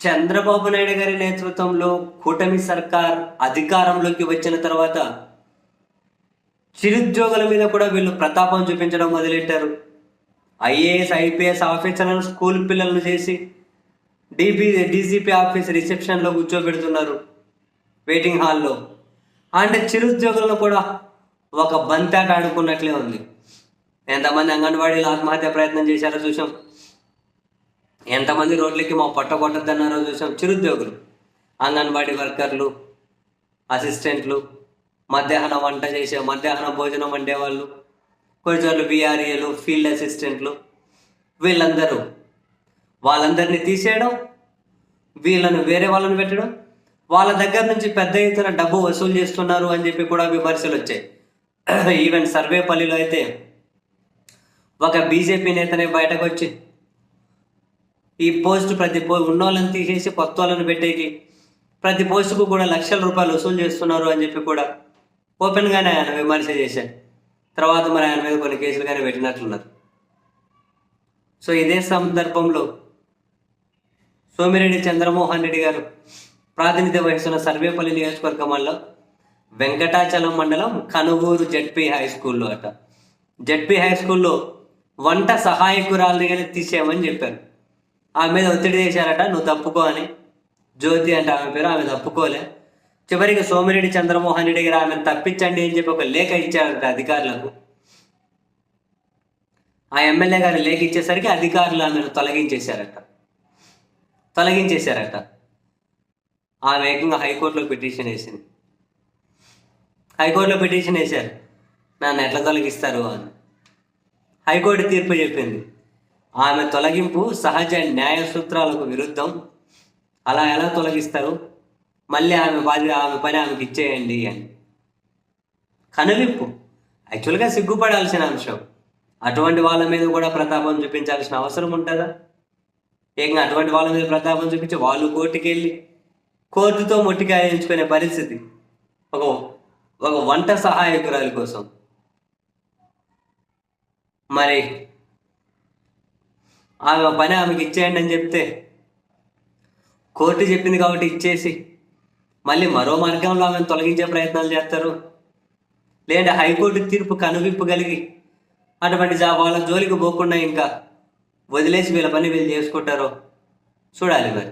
చంద్రబాబు నాయుడు గారి నేతృత్వంలో కూటమి సర్కార్ అధికారంలోకి వచ్చిన తర్వాత చిరుద్యోగుల మీద కూడా వీళ్ళు ప్రతాపం చూపించడం మొదలెట్టారు. ఐఏఎస్ ఐపీఎస్ ఆఫీసర్లను స్కూల్ పిల్లలను చేసి డిపి డీజీపీ ఆఫీస్ రిసెప్షన్లో కూర్చోబెడుతున్నారు వెయిటింగ్ హాల్లో. అంటే చిరుద్యోగులను కూడా ఒక బంతాట ఆడుకున్నట్లే ఉంది. ఎంతమంది అంగన్వాడీలు ఆత్మహత్య ప్రయత్నం చేశారో చూసాం ఎంతమంది రోడ్లకి మా పొట్ట కొట్టద్దన్నారో చూసాం. చిరుద్యోగులు అంగన్వాడీ వర్కర్లు అసిస్టెంట్లు మధ్యాహ్నం వంట చేసే మధ్యాహ్నం భోజనం వండేవాళ్ళు కొన్నిసార్లు బీఆర్ఏలు ఫీల్డ్ అసిస్టెంట్లు వీళ్ళందరూ వాళ్ళందరినీ తీసేయడం వీళ్ళను వేరే వాళ్ళని పెట్టడం వాళ్ళ దగ్గర నుంచి పెద్ద ఎత్తున డబ్బు వసూలు చేస్తున్నారు అని చెప్పి కూడా విమర్శలు వచ్చాయి. ఈవెన్ సర్వేపల్లిలో అయితే ఒక బీజేపీ నేతనే బయటకు వచ్చి ఈ పోస్ట్ ప్రతి పో ఉన్న వాళ్ళని తీసేసి కొత్త వాళ్ళని పెట్టేకి. ప్రతి పోస్టుకు కూడా లక్షల రూపాయలు వసూలు చేస్తున్నారు అని చెప్పి కూడా ఓపెన్గానే ఆయన విమర్శ చేశారు. తర్వాత మరి ఆయన మీద కొన్ని కేసులు కానీ పెట్టినట్లున్నారు. సో ఇదే సందర్భంలో సోమిరెడ్డి చంద్రమోహన్ రెడ్డి గారు ప్రాతినిధ్యం వహిస్తున్న సర్వేపల్లి నియోజకవర్గంలో వెంకటాచలం మండలం కనుగూరు జడ్పీ హై స్కూల్లో అట. జడ్పీ హై స్కూల్లో వంట సహాయకురాలు కానీ తీసేయమని చెప్పారు. ఆమె మీద ఒత్తిడి చేశారట నువ్వు తప్పుకో అని జ్యోతి అంటే ఆమె పేరు ఆమె తప్పుకోలే. చివరికి సోమిరెడ్డి చంద్రమోహన్ రెడ్డి గారు ఆమెను తప్పించండి అని చెప్పి ఒక లేఖ ఇచ్చారట అధికారులకు. ఆ ఎమ్మెల్యే గారు లేఖ ఇచ్చేసరికి అధికారులు ఆమెను తొలగించేశారట. తొలగించేశారట. ఆమె ఏకంగా హైకోర్టులో పిటిషన్ వేసింది. హైకోర్టులో పిటిషన్ వేశారు. నన్ను ఎట్లా తొలగిస్తారు? అని. హైకోర్టు తీర్పు చెప్పింది. ఆమె తొలగింపు సహజ న్యాయ సూత్రాలకు విరుద్ధం. అలా ఎలా తొలగిస్తారు? మళ్ళీ ఆమె బాధ్యత ఆమె పని ఆమెకి ఇచ్చేయండి అని. కనువిప్పు. యాక్చువల్గా సిగ్గుపడాల్సిన అంశం. అటువంటి వాళ్ళ మీద కూడా ప్రతాపం చూపించాల్సిన అవసరం ఉంటుందా? ఏకంగా అటువంటి వాళ్ళ మీద ప్రతాపం చూపించి వాళ్ళు కోర్టుకి వెళ్ళి కోర్టుతో మొట్టికాయించుకునే పరిస్థితి. ఒక ఒక వంట సహాయకురాలు కోసం. మరి ఆమె పని ఆమెకి ఇచ్చేయండి అని చెప్తే కోర్టు చెప్పింది కాబట్టి ఇచ్చేసి మళ్ళీ మరో మార్గంలో ఆమెను తొలగించే ప్రయత్నాలు చేస్తారు. లేదంటే హైకోర్టు తీర్పు కనువిప్పు కలిగి అటువంటి జాబ్ వాళ్ళ జోలికి పోకుండా ఇంకా వదిలేసి వీళ్ళ పని వీళ్ళు చేసుకుంటారో చూడాలి మరి.